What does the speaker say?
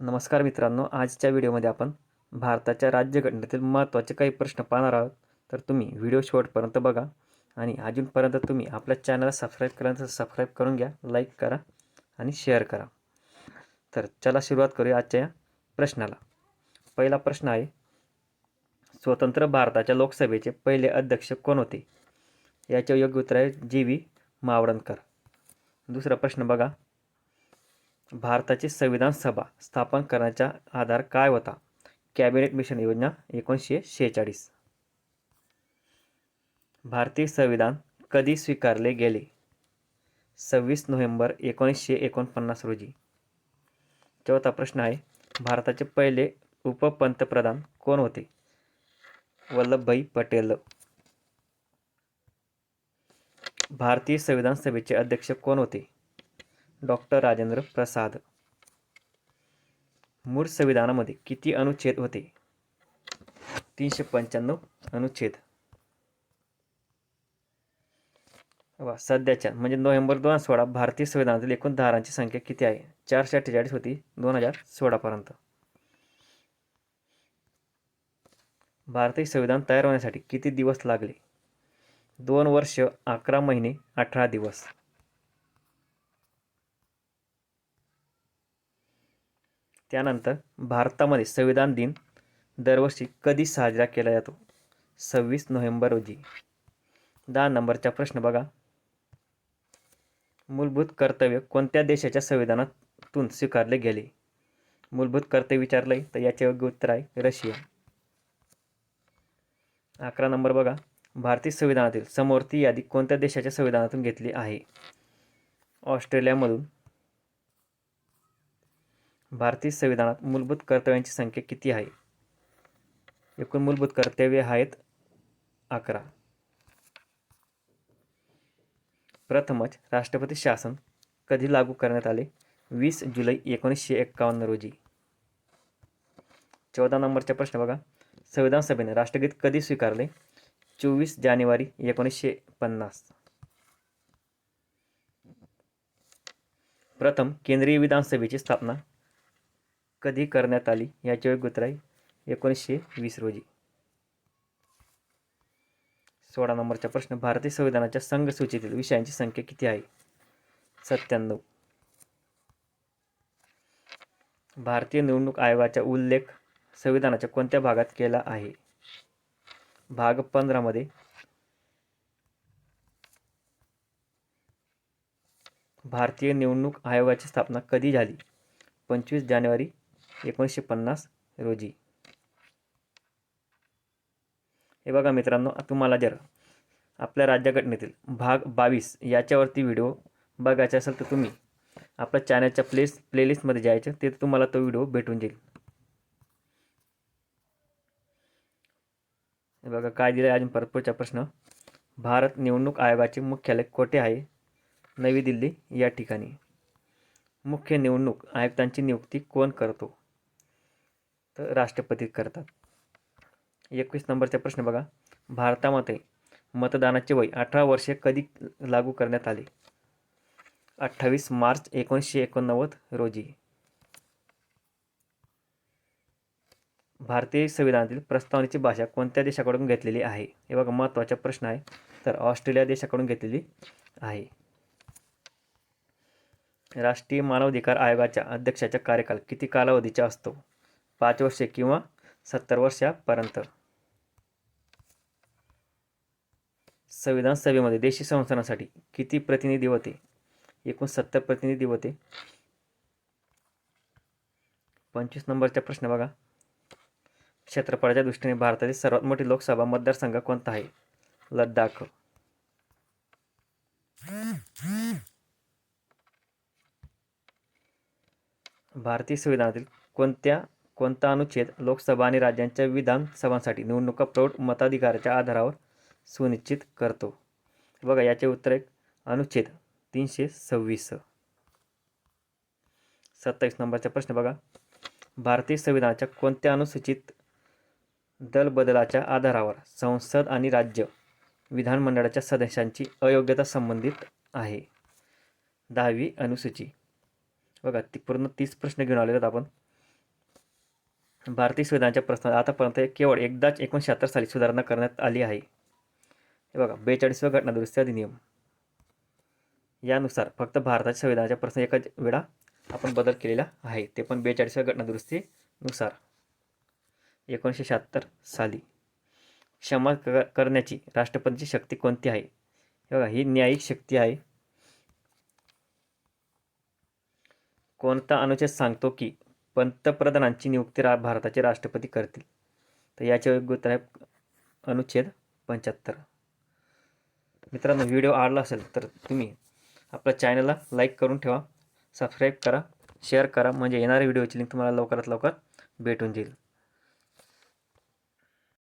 नमस्कार मित्रांनो आजच्या व्हिडिओमध्ये आपण भारताच्या राज्यघटनेतील महत्त्वाचे काही प्रश्न पाहणार आहोत. तर तुम्ही व्हिडिओ शेवटपर्यंत बघा आणि अजूनपर्यंत तुम्ही आपल्या चॅनलला सबस्क्राईब करा तर सबस्क्राईब करून घ्या लाईक करा आणि शेअर करा. तर चला सुरुवात करूया आजच्या या प्रश्नाला. पहिला प्रश्न आहे स्वतंत्र भारताच्या लोकसभेचे पहिले अध्यक्ष कोण होते? याचे योग्य उत्तर आहे जी व्ही मावळणकर दुसरा प्रश्न बघा भारताची संविधान सभा स्थापन करण्याचा आधार काय होता? कॅबिनेट मिशन योजना एकोणीसशे शेहेचाळीस. भारतीय संविधान कधी स्वीकारले गेले? सव्वीस नोव्हेंबर एकोणीसशे एकोणपन्नास रोजी. चौथा प्रश्न आहे भारताचे पहिले उपपंतप्रधान कोण होते? वल्लभभाई पटेल. भारतीय संविधान सभेचे अध्यक्ष कोण होते? डॉक्टर राजेंद्र प्रसाद. मूळ संविधानामध्ये किती अनुच्छेद होते? तीनशे पंच्याण्णव अनुच्छेद. वा सध्याच्या म्हणजे नोव्हेंबर दोन हजार सोळा भारतीय संविधानातील एकूण धारांची संख्या किती आहे? चारशे अठ्ठेचाळीस होती दोन हजार सोळापर्यंत भारतीय संविधान तयार होण्यासाठी किती दिवस लागले? दोन वर्ष अकरा महिने अठरा दिवस. त्यानंतर भारतामध्ये संविधान दिन दरवर्षी कधी साजरा केला जातो? सव्वीस नोव्हेंबर रोजी. दहा नंबरचा प्रश्न बघा. मूलभूत कर्तव्य कोणत्या देशाच्या संविधानातून स्वीकारले गेले? मूलभूत कर्तव्य विचारलं आहे तर याचे योग्य उत्तर आहे रशिया. अकरा नंबर बघा. भारतीय संविधानातील समोरती यादी कोणत्या देशाच्या संविधानातून घेतली आहे? ऑस्ट्रेलियामधून भारतीय संविधानात मूलभूत कर्तव्यांची संख्या किती आहे? एकूण मूलभूत कर्तव्ये आहेत अकरा. प्रथमच राष्ट्रपती शासन कधी लागू करण्यात आले? वीस जुलै एकोणीसशे एक्कावन्न रोजी. चौदा नंबरचा प्रश्न बघा. संविधान सभेने राष्ट्रगीत कधी स्वीकारले? चोवीस जानेवारी एकोणीसशे पन्नास. प्रथम केंद्रीय विधानसभेची स्थापना कधी करण्यात आली याची गुतराई एकोणीसशे वीस रोजी. सोळा नंबरचा प्रश्न भारतीय संविधानाच्या संघ सूचीतील विषयांची संख्या किती आहे? सत्त्याण्णव. भारतीय निवडणूक आयोगाचा उल्लेख संविधानाच्या कोणत्या भागात केला आहे? भाग पंधरामध्ये. भारतीय निवडणूक आयोगाची स्थापना कधी झाली? पंचवीस जानेवारी एकोणीसशे पन्नास रोजी. हे बघा मित्रांनो तुम्हाला जर आपल्या राज्यघटनेतील भाग बावीस याच्यावरती व्हिडिओ बघायचा असेल तर तुम्ही आपल्या चॅनलच्या प्लेस प्लेलिस्टमध्ये जायचं तिथे तुम्हाला तो व्हिडिओ भेटून जाईल. हे बघा काय दिलं आहे अजून परत पुढचा प्रश्न? भारत निवडणूक आयोगाचे मुख्यालय कोठे आहे? नवी दिल्ली या ठिकाणी. मुख्य निवडणूक आयुक्तांची नियुक्ती कोण करतो? तर राष्ट्रपती करतात. एकवीस नंबरचा प्रश्न बघा. भारतामध्ये मतदानाचे वय अठरा वर्षे कधी लागू करण्यात आले? अठ्ठावीस मार्च एकोणीसशे एकोणनव्वद रोजी. भारतीय संविधानातील प्रस्तावनेची भाषा कोणत्या देशाकडून घेतलेली आहे? हे बघा महत्त्वाचा प्रश्न आहे. तर ऑस्ट्रेलिया देशाकडून घेतलेली आहे. राष्ट्रीय मानवाधिकार आयोगाच्या अध्यक्षाचा कार्यकाल किती कालावधीचा असतो? पाच वर्षे किंवा सत्तर वर्षापर्यंत. संविधान सभेमध्ये देशी संस्थानासाठी किती प्रतिनिधी होते? एकूण सत्तर प्रतिनिधी होते. पंचवीस नंबरचा प्रश्न बघा. क्षेत्रफळाच्या दृष्टीने भारतातील सर्वात मोठी लोकसभा मतदारसंघ कोणता आहे? लडाख. भारतीय संविधानातील कोणत्या कोणता अनुच्छेद लोकसभा आणि राज्यांच्या विधानसभांसाठी निवडणुका प्रौढ मताधिकाराच्या आधारावर सुनिश्चित करतो. बघा याचे उत्तर एक अनुच्छेद तीनशे सव्वीस. सत्तावीस नंबरचा प्रश्न बघा. भारतीय संविधानाच्या कोणत्या अनुसूचित दलबदलाच्या आधारावर संसद आणि राज्य विधानमंडळाच्या सदस्यांची अयोग्यता संबंधित आहे? दहावी अनुसूची. बघा ती पूर्ण तीस प्रश्न घेऊन आलेले आहेत आपण. भारतीय संविधानाच्या प्रस्तावनेत आतापर्यंत केवळ एकदाच एकोणशहात्तर साली सुधारणा करण्यात आली आहे. हे बघा बेचाळीसव्या घटनादुरुस्ती अधिनियम. यानुसार फक्त भारताच्या संविधानाच्या प्रश्न एकाच वेळा आपण बदल केलेला आहे. ते पण बेचाळीसव्या घटनादुरुस्तीनुसार एकोणीसशे शहात्तर साली. क्षमा क करण्याची राष्ट्रपतीची शक्ती कोणती आहे? हे बघा ही न्यायिक शक्ती आहे. कोणता अनुच्छेद सांगतो की पंतप्रधानांची नियुक्ती रा भारताचे राष्ट्रपती करतील. तर याचे योग्य उत्तर आहे अनुच्छेद पंच्याहत्तर. मित्रांनो व्हिडिओ आवडला असेल तर तुम्ही आपल्या चॅनलला लाईक करून ठेवा सबस्क्राईब करा शेअर करा. म्हणजे येणाऱ्या व्हिडिओची लिंक तुम्हाला लवकरात लवकर भेटून जाईल.